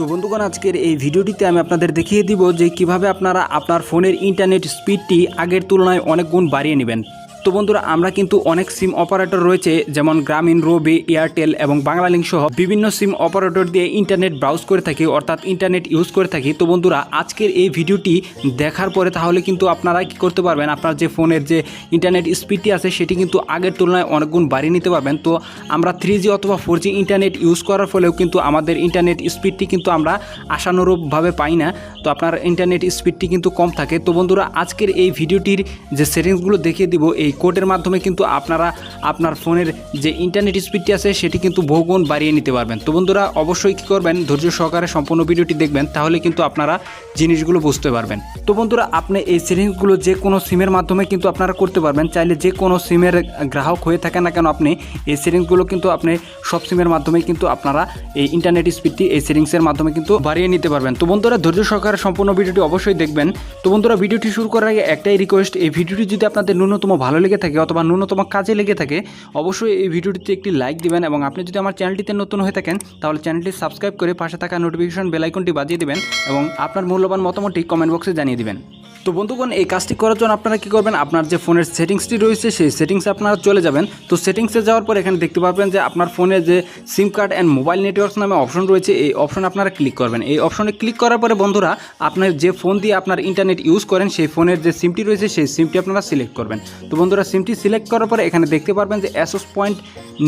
তো বন্ধুগণ, আজকের এই ভিডিওটিতে আমি আপনাদের দেখিয়ে দিব যে কীভাবে আপনারা আপনার ফোনের ইন্টারনেট স্পিডটি আগের তুলনায় অনেক গুণ বাড়িয়ে নেবেন। তো বন্ধুরা, আমরা কিন্তু অনেক সিম অপারেটর রয়েছে, যেমন গ্রামীণ রবি এয়ারটেল এবং বাংলালিংক সহ বিভিন্ন সিম অপারেটর দিয়ে ইন্টারনেট ব্রাউজ করে থাকি, অর্থাৎ ইন্টারনেট ইউজ করে থাকি। তো বন্ধুরা, আজকের এই ভিডিওটি দেখার পরে তাহলে কিন্তু আপনারা কি করতে পারবেন? আপনার যে ফোনের যে ইন্টারনেট স্পিডটি আছে, সেটি কিন্তু আগের তুলনায় অনেক গুণ বাড়িয়ে নিতে পারবেন। তো আমরা থ্রি জি অথবা ফোর জি ইন্টারনেট ইউজ করার ফলেও কিন্তু আমাদের ইন্টারনেট স্পিডটি কিন্তু আমরা আশানুরূপভাবে পাই না। তো আপনার ইন্টারনেট স্পিডটি কিন্তু কম থাকে। তো বন্ধুরা, আজকের এই ভিডিওটির যে সেটিংসগুলো দেখিয়ে দিব, এই কোডের মাধ্যমে কিন্তু আপনারা আপনার ফোনের যে ইন্টারনেট স্পিডটি আছে, সেটি কিন্তু বহুগুণ বাড়িয়ে নিতে পারবেন। তো বন্ধুরা, অবশ্যই কী করবেন? ধৈর্য সহকারে সম্পূর্ণ ভিডিওটি দেখবেন, তাহলে কিন্তু আপনারা জিনিসগুলো বুঝতে পারবেন। তো বন্ধুরা, আপনি এই সেটিংসগুলো যে কোনো সিমের মাধ্যমে কিন্তু আপনারা করতে পারবেন। চাইলে যে কোনো সিমের গ্রাহক হয়ে থাকে না কেন আপনি, এই সেটিংসগুলো কিন্তু আপনি সব সিমের মাধ্যমে কিন্তু আপনারা এই ইন্টারনেট স্পিডটি এই সেটিংসের মাধ্যমে কিন্তু বাড়িয়ে নিতে পারবেন। তো বন্ধুরা, ধৈর্য সহকারে সম্পূর্ণ ভিডিওটি অবশ্যই দেখবেন। তো বন্ধুরা, ভিডিওটি শুরু করার আগে একটাই রিকোয়েস্ট এই ভিডিওটি যদি আপনাদের ন্যূনতম ভালো লেগে থাকে অথবা ন্যূনতম কাজে লেগে থাকে, অবশ্যই এই ভিডিওটিতে একটি লাইক দিবেন এবং আপনি যদি আমার চ্যানেলটিতে নতুন হয়ে থাকেন, তাহলে চ্যানেলটি সাবস্ক্রাইব করে পাশে থাকা নোটিফিকেশন বেলাইকনটি বাজিয়ে দেবেন এবং আপনার মূল্যবান মতামতটি কমেন্ট বক্সে জানিয়ে দিবেন। তো বন্ধুগণ, এই কাজটি করার জন্য আপনারা কী করবেন? আপনার যে ফোনের সেটিংসটি রয়েছে, সেই সেটিংসে আপনারা চলে যাবেন। তো সেটিংসে যাওয়ার পর এখানে দেখতে পাবেন যে আপনার ফোনে যে SIM card and mobile networks নামে অপশন রয়েছে, এই অপশন আপনারা ক্লিক করবেন। এই অপশনে ক্লিক করার পরে বন্ধুরা আপনার যে ফোন দিয়ে আপনার ইন্টারনেট ইউজ করেন, সেই ফোনের যে সিমটি রয়েছে, সেই সিমটি আপনারা সিলেক্ট করবেন। তো বন্ধুরা সিমটি সিলেক্ট করার পরে এখানে দেখতে পারবেন যে অ্যাসোস পয়েন্ট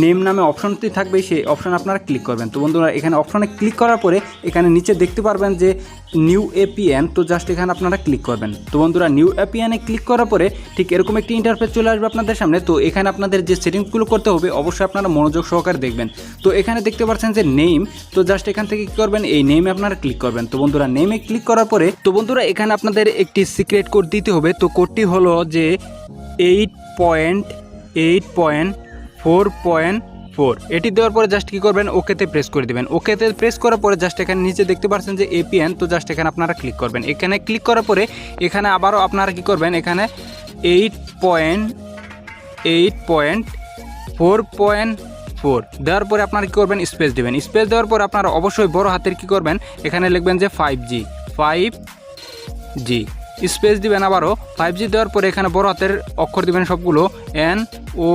নেম নামে অপশনটি থাকবে, সেই অপশন আপনারা ক্লিক করবেন। তো বন্ধুরা, এখানে অপশনে ক্লিক করার পরে এখানে নিচে দেখতে পারবেন যে নিউ এপিএন তো জাস্ট এখানে আপনারা ক্লিক করবেন। তো বন্ধুরা নিউ অ্যাপিয়ানে ক্লিক করার পরে ঠিক এরকম একটি ইন্টারফেস চলে আসবে আপনাদের সামনে। তো এখানে আপনাদের যে সেটিংসগুলো করতে হবে, অবশ্যই আপনারা মনোযোগ সহকারে দেখবেন। তো এখানে দেখতে পাচ্ছেন যে নেম তো জাস্ট এখান থেকে কী করবেন, এই নেমে আপনারা ক্লিক করবেন। তো বন্ধুরা নেমে ক্লিক করার পরে, তো বন্ধুরা এখানে আপনাদের একটি সিক্রেট কোড দিতে হবে। তো কোডটি হলো যে eight point eight point four point four. এটি দেওয়ার পরে জাস্ট কী করবেন? ওকেতে প্রেস করে দেবেন। ওকেতে প্রেস করার পরে জাস্ট এখানে নিচে দেখতে পাচ্ছেন যে এপিএন তো জাস্ট এখানে আপনারা ক্লিক করবেন। এখানে ক্লিক করার পরে এখানে আবারও আপনারা কী করবেন? এখানে eight point eight point four point four দেওয়ার পরে আপনারা কী করবেন? স্পেস দেবেন। স্পেস দেওয়ার পর আপনারা অবশ্যই বড় হাতের কী করবেন? এখানে লিখবেন যে five G five G space দিবেন আবারও। ফাইভ জি দেওয়ার পরে এখানে বড় হাতের অক্ষর দিবেন সবগুলো। N O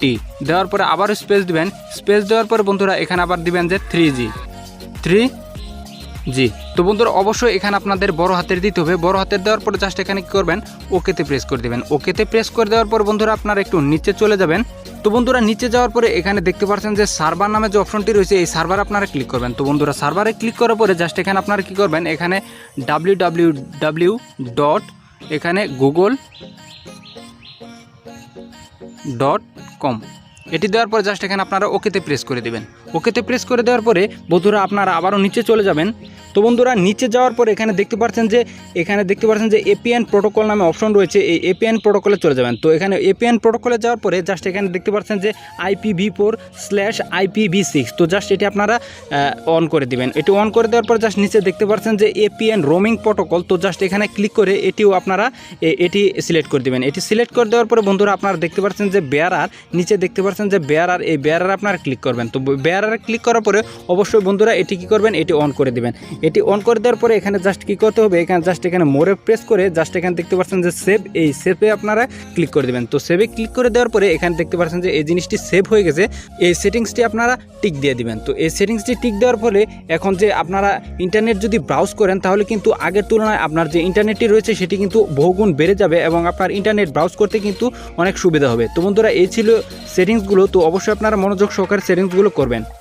T. দেওয়ার পরে আবার স্পেস দিবেন। স্পেস দেওয়ার পরে বন্ধুরা এখানে আবার দিবেন যে থ্রি জি থ্রি জি তো বন্ধুরা অবশ্যই এখানে আপনাদের বড় হাতের দিতে হবে। বড় হাতের দেওয়ার পরে জাস্ট এখানে কী করবেন? ওকেতে প্রেস করে দেবেন। ওকেতে প্রেস করে দেওয়ার পর বন্ধুরা আপনারা একটু নিচে চলে যাবেন। তো বন্ধুরা নিচে যাওয়ার পরে এখানে দেখতে পাচ্ছেন যে সার্ভার নামে যে অপশনটি রয়েছে, এই সার্ভার আপনারা ক্লিক করবেন। তো বন্ধুরা সার্ভারে ক্লিক করার পরে জাস্ট এখানে আপনারা কী করবেন? এখানে ডাব্লিউ ডাব্লিউ ডাব্লিউ ডট এখানে গুগল ডট কম এটি দেওয়ার পরে জাস্ট এখানে আপনারা ওকেতে প্রেস করে দেবেন। ওকেতে প্রেস করে দেওয়ার পরে বন্ধুরা আপনারা আবারও নিচে চলে যাবেন। তো বন্ধুরা নিচে যাওয়ার পরে এখানে দেখতে পাচ্ছেন যে, এখানে দেখতে পাচ্ছেন যে এপিএন প্রোটোকল নামে অপশন রয়েছে। এই এপিএন প্রোটোকলে চলে যাবেন। তো এখানে এপিএন প্রোটোকলে যাওয়ার পরে জাস্ট এখানে দেখতে পাচ্ছেন যে IPv four slash IPv six তো জাস্ট এটি আপনারা অন করে দিবেন। এটি অন করে দেওয়ার পর জাস্ট নিচে দেখতে পাচ্ছেন যে এপিএন রোমিং প্রোটোকল তো জাস্ট এখানে ক্লিক করে এটিও আপনারা এটি সিলেক্ট করে দিবেন। এটি সিলেক্ট করে দেওয়ার পরে বন্ধুরা আপনারা দেখতে পাচ্ছেন যে বেয়ারার নিচে দেখতে পাচ্ছেন যে বেয়ারার এই বেয়ারার আপনারা ক্লিক করবেন। তো বেয়ারারে ক্লিক করার পরে অবশ্যই বন্ধুরা এটি কি করবেন? এটি অন করে দিবেন। এটি অন করে দেওয়ার পরে এখানে জাস্ট কি করতে হবে? এখানে জাস্ট এখানে মোড়ে প্রেস করে জাস্ট এখানে দেখতে পাচ্ছেন যে সেভ এই সেভে আপনারা ক্লিক করে দেবেন। তো সেভে ক্লিক করে দেওয়ার পরে এখানে দেখতে পাচ্ছেন যে এই জিনিসটি সেভ হয়ে গেছে। এই সেটিংসটি আপনারা টিক দিয়ে দিবেন। তো এই সেটিংসটি টিক দেওয়ার ফলে এখন যে আপনারা ইন্টারনেট যদি ব্রাউজ করেন, তাহলে কিন্তু আগের তুলনায় আপনার যে ইন্টারনেটটি রয়েছে, সেটি কিন্তু বহুগুণ বেড়ে যাবে এবং আপনার ইন্টারনেট ব্রাউজ করতে কিন্তু অনেক সুবিধা হবে। তো বন্ধুরা, এই ছিল সেটিংসগুলো তো অবশ্যই আপনারা মনোযোগ সহকারে সেটিংসগুলো করবেন।